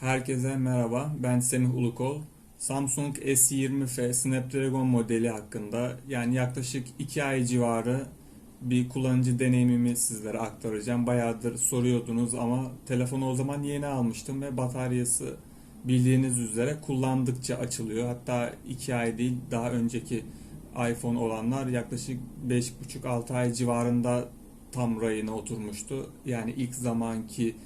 Herkese merhaba, ben Semih Ulukol. Samsung S20F Snapdragon modeli hakkında yani yaklaşık 2 ay civarı bir kullanıcı deneyimimi sizlere aktaracağım. Bayağıdır soruyordunuz ama telefonu o zaman yeni almıştım ve bataryası bildiğiniz üzere kullandıkça açılıyor. Hatta 2 ay değil daha önceki iPhone olanlar yaklaşık 5,5-6 ay civarında tam rayına oturmuştu. Yani ilk zamanki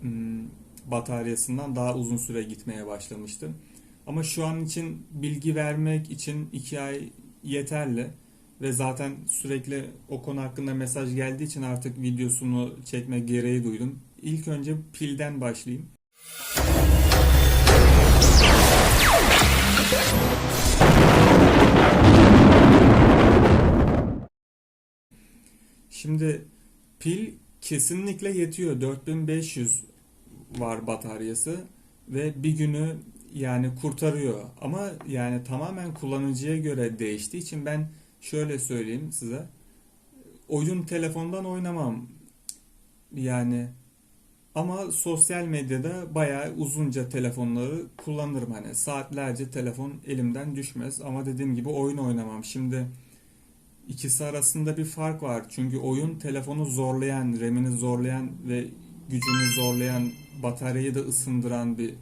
hmm, bataryasından daha uzun süre gitmeye başlamıştı. Ama şu an için bilgi vermek için 2 ay yeterli ve zaten sürekli o konu hakkında mesaj geldiği için artık videosunu çekme gereği duydum. İlk önce pilden başlayayım. Şimdi pil kesinlikle yetiyor. 4500 var bataryası ve bir günü yani kurtarıyor. Ama yani tamamen kullanıcıya göre değiştiği için ben şöyle söyleyeyim size. Oyun telefondan oynamam. Yani ama sosyal medyada bayağı uzunca telefonları kullanırım hani saatlerce telefon elimden düşmez ama dediğim gibi oyun oynamam. Şimdi ikisi arasında bir fark var. Çünkü oyun telefonu zorlayan, RAM'ini zorlayan ve gücünü zorlayan, bataryayı da ısındıran bir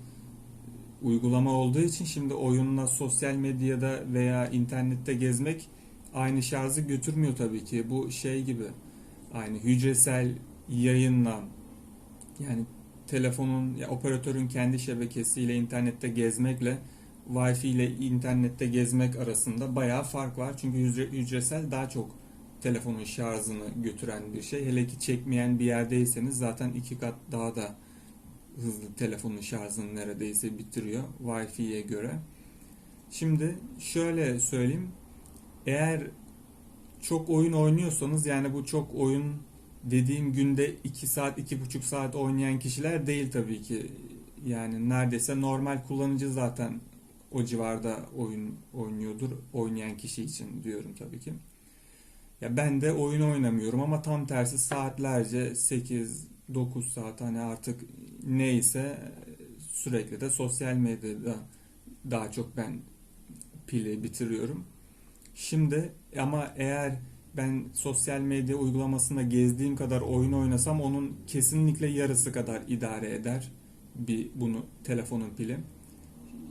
uygulama olduğu için şimdi oyunla sosyal medyada veya internette gezmek aynı şarjı götürmüyor tabii ki. Bu şey gibi aynı hücresel yayınla yani telefonun ya operatörün kendi şebekesiyle internette gezmekle Wi-Fi ile internette gezmek arasında bayağı fark var. Çünkü hücre- hücresel daha çok telefonun şarjını götüren bir şey. Hele ki çekmeyen bir yerdeyseniz zaten iki kat daha da hızlı telefonun şarjını neredeyse bitiriyor Wi-Fi'ye göre. Şimdi şöyle söyleyeyim. Eğer çok oyun oynuyorsanız yani bu çok oyun dediğim günde 2 saat 2,5 saat oynayan kişiler değil tabii ki. Yani neredeyse normal kullanıcı zaten o civarda oyun oynuyordur. Oynayan kişi için diyorum tabii ki. Ya ben de oyun oynamıyorum ama tam tersi saatlerce 8 9 saat hani artık neyse sürekli de sosyal medyada daha çok ben pili bitiriyorum. Şimdi ama eğer ben sosyal medya uygulamasında gezdiğim kadar oyun oynasam onun kesinlikle yarısı kadar idare eder bir bunu telefonun pili.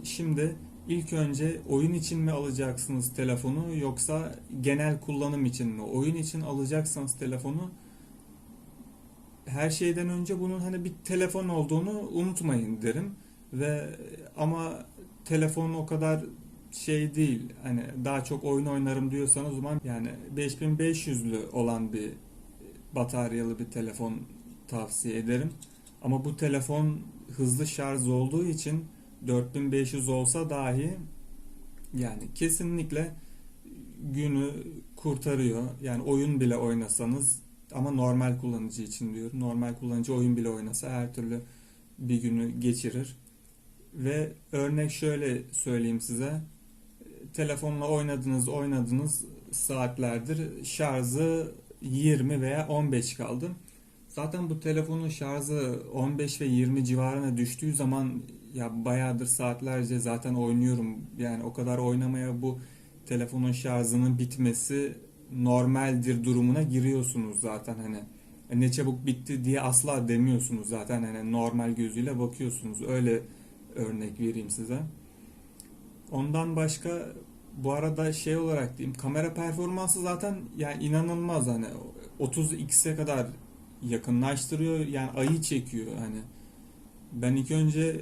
Şimdi ilk önce oyun için mi alacaksınız telefonu yoksa genel kullanım için mi? Oyun için alacaksanız telefonu her şeyden önce bunun hani bir telefon olduğunu unutmayın derim ve ama telefon o kadar şey değil hani daha çok oyun oynarım diyorsanız o zaman yani 5500'lü olan bir bataryalı bir telefon tavsiye ederim. Ama bu telefon hızlı şarj olduğu için 4500 olsa dahi yani kesinlikle günü kurtarıyor. Yani oyun bile oynasanız ama normal kullanıcı için diyorum. Normal kullanıcı oyun bile oynasa her türlü bir günü geçirir. Ve örnek şöyle söyleyeyim size. Telefonla oynadınız oynadınız saatlerdir şarjı 20 veya 15 kaldı. Zaten bu telefonun şarjı 15 ve 20 civarına düştüğü zaman ya bayağıdır saatlerce zaten oynuyorum. Yani o kadar oynamaya bu telefonun şarjının bitmesi normaldir durumuna giriyorsunuz zaten hani ne çabuk bitti diye asla demiyorsunuz zaten hani normal gözüyle bakıyorsunuz öyle örnek vereyim size. Ondan başka bu arada şey olarak diyeyim kamera performansı zaten yani inanılmaz hani 30x'e kadar yakınlaştırıyor yani ayı çekiyor hani ben ilk önce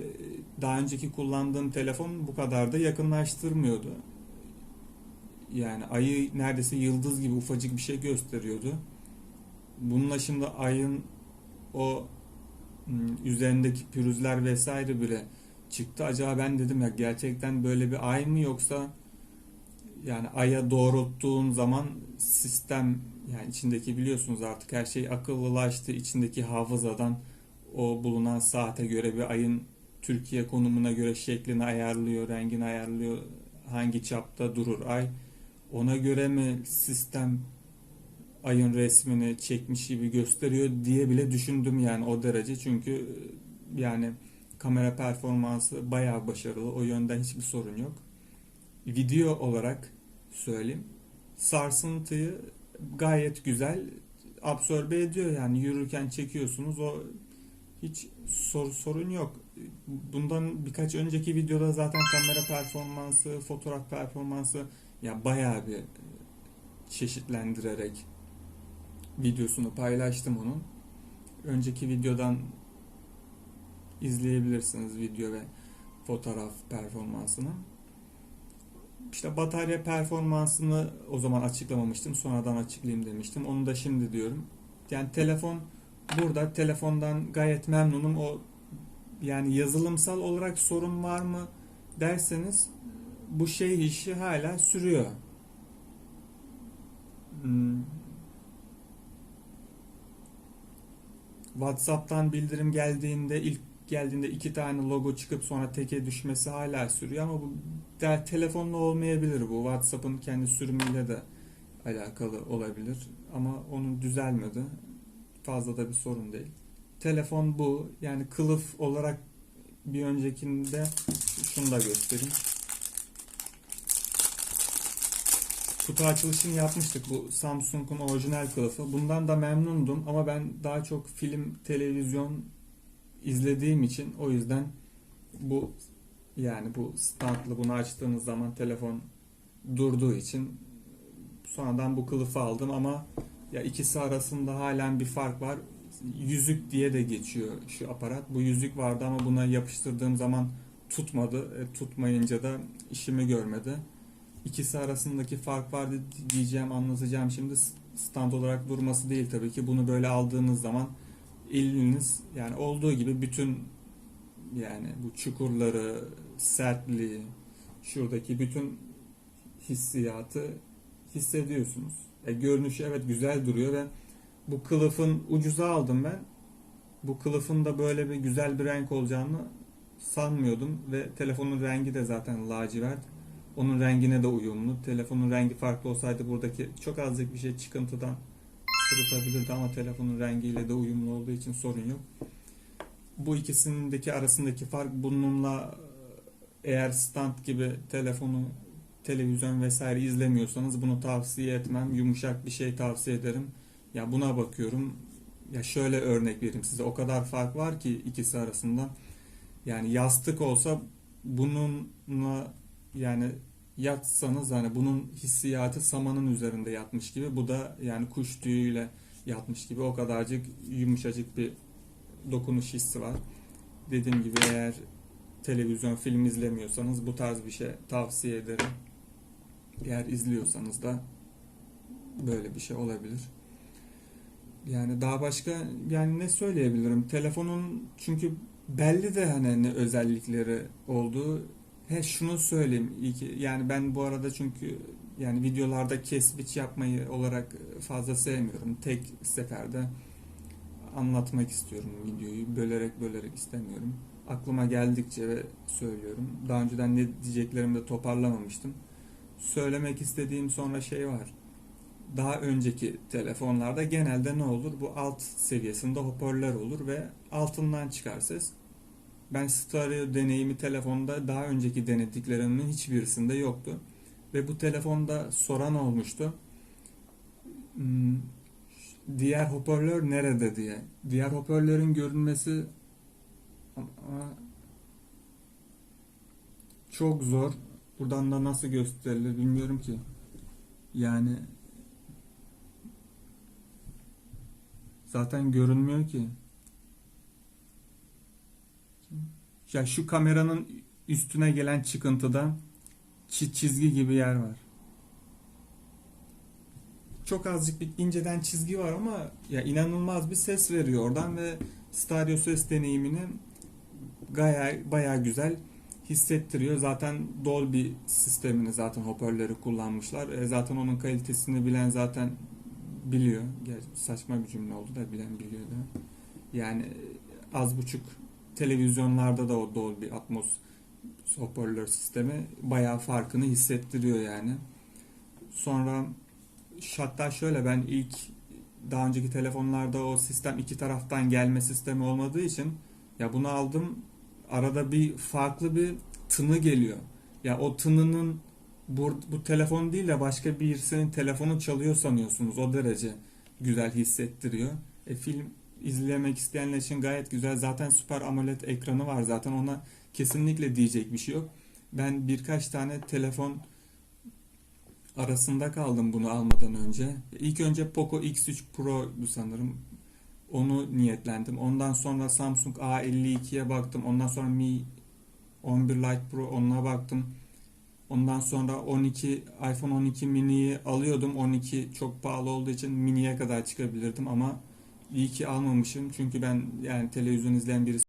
daha önceki kullandığım telefon bu kadar da yakınlaştırmıyordu. Yani ayı neredeyse yıldız gibi ufacık bir şey gösteriyordu. Bununla şimdi ayın o üzerindeki pürüzler vesaire bile çıktı. Acaba ben dedim ya gerçekten böyle bir ay mı yoksa yani aya doğrulttuğun zaman sistem yani içindeki biliyorsunuz artık her şey akıllılaştı. içindeki hafızadan o bulunan saate göre bir ayın Türkiye konumuna göre şeklini ayarlıyor, rengini ayarlıyor, hangi çapta durur ay. Ona göre mi sistem ayın resmini çekmiş gibi gösteriyor diye bile düşündüm yani o derece çünkü yani kamera performansı bayağı başarılı. O yönden hiçbir sorun yok. Video olarak söyleyeyim. Sarsıntıyı gayet güzel absorbe ediyor yani yürürken çekiyorsunuz o hiç sor, sorun yok. Bundan birkaç önceki videoda zaten kamera performansı, fotoğraf performansı ya bayağı bir çeşitlendirerek videosunu paylaştım onun. Önceki videodan izleyebilirsiniz video ve fotoğraf performansını. İşte batarya performansını o zaman açıklamamıştım. Sonradan açıklayayım demiştim. Onu da şimdi diyorum. Yani telefon burada telefondan gayet memnunum. O yani yazılımsal olarak sorun var mı derseniz bu şey işi hala sürüyor. Hmm. WhatsApp'tan bildirim geldiğinde ilk geldiğinde iki tane logo çıkıp sonra teke düşmesi hala sürüyor ama bu de, telefonla olmayabilir bu. WhatsApp'ın kendi sürümüyle de alakalı olabilir ama onun düzelmedi. Fazla da bir sorun değil. Telefon bu. Yani kılıf olarak bir öncekinde şunu da göstereyim. Kutu açılışını yapmıştık bu Samsung'un orijinal kılıfı. Bundan da memnundum ama ben daha çok film, televizyon izlediğim için o yüzden bu yani bu standlı bunu açtığınız zaman telefon durduğu için sonradan bu kılıfı aldım ama ya ikisi arasında halen bir fark var. Yüzük diye de geçiyor şu aparat. Bu yüzük vardı ama buna yapıştırdığım zaman tutmadı. E, tutmayınca da işimi görmedi. İkisi arasındaki fark vardı diyeceğim, anlatacağım. Şimdi stand olarak durması değil tabii ki. Bunu böyle aldığınız zaman eliniz yani olduğu gibi bütün yani bu çukurları, sertliği, şuradaki bütün hissiyatı hissediyorsunuz. E, görünüşü evet güzel duruyor ve bu kılıfın ucuza aldım ben. Bu kılıfın da böyle bir güzel bir renk olacağını sanmıyordum ve telefonun rengi de zaten lacivert. Onun rengine de uyumlu. Telefonun rengi farklı olsaydı buradaki çok azıcık bir şey çıkıntıdan sırıtabilirdi ama telefonun rengiyle de uyumlu olduğu için sorun yok. Bu ikisindeki arasındaki fark bununla eğer stand gibi telefonu, televizyon vesaire izlemiyorsanız bunu tavsiye etmem. Yumuşak bir şey tavsiye ederim. Ya buna bakıyorum. Ya şöyle örnek vereyim size. O kadar fark var ki ikisi arasında. Yani yastık olsa bununla yani yatsanız hani bunun hissiyatı samanın üzerinde yatmış gibi. Bu da yani kuş tüyüyle yatmış gibi o kadarcık yumuşacık bir dokunuş hissi var. Dediğim gibi eğer televizyon film izlemiyorsanız bu tarz bir şey tavsiye ederim. Eğer izliyorsanız da böyle bir şey olabilir. Yani daha başka yani ne söyleyebilirim? Telefonun çünkü belli de hani ne özellikleri olduğu He şunu söyleyeyim iyi yani ben bu arada çünkü yani videolarda kes yapmayı olarak fazla sevmiyorum. Tek seferde anlatmak istiyorum videoyu. Bölerek bölerek istemiyorum. Aklıma geldikçe söylüyorum. Daha önceden ne diyeceklerimi de toparlamamıştım. Söylemek istediğim sonra şey var. Daha önceki telefonlarda genelde ne olur? Bu alt seviyesinde hoparlör olur ve altından çıkar ses. Ben stereo deneyimi telefonda daha önceki denediklerimin hiçbirisinde yoktu. Ve bu telefonda soran olmuştu. Hmm, diğer hoparlör nerede diye. Diğer hoparlörün görünmesi çok zor. Buradan da nasıl gösterilir bilmiyorum ki. Yani zaten görünmüyor ki. Ya şu kameranın üstüne gelen çıkıntıda çizgi gibi yer var. Çok azıcık bir inceden çizgi var ama ya inanılmaz bir ses veriyor oradan ve stereo ses deneyimini gaya bayağı güzel hissettiriyor. Zaten Dolby sistemini zaten hoparlörü kullanmışlar. E zaten onun kalitesini bilen zaten biliyor. Gerçi saçma bir cümle oldu da bilen biliyor da. Yani az buçuk televizyonlarda da o Dolby Atmos hoparlör sistemi bayağı farkını hissettiriyor yani. Sonra hatta şöyle ben ilk daha önceki telefonlarda o sistem iki taraftan gelme sistemi olmadığı için ya bunu aldım arada bir farklı bir tını geliyor. Ya o tınının bu, bu telefon değil de başka birisinin telefonu çalıyor sanıyorsunuz. O derece güzel hissettiriyor. E, film izlemek isteyenler için gayet güzel. Zaten Super AMOLED ekranı var zaten ona kesinlikle diyecek bir şey yok. Ben birkaç tane telefon arasında kaldım bunu almadan önce. İlk önce Poco X3 Pro'du sanırım. Onu niyetlendim. Ondan sonra Samsung A52'ye baktım. Ondan sonra Mi 11 Lite Pro onuna baktım. Ondan sonra 12 iPhone 12 mini'yi alıyordum. 12 çok pahalı olduğu için mini'ye kadar çıkabilirdim ama iyi ki almamışım. Çünkü ben yani televizyon izleyen birisi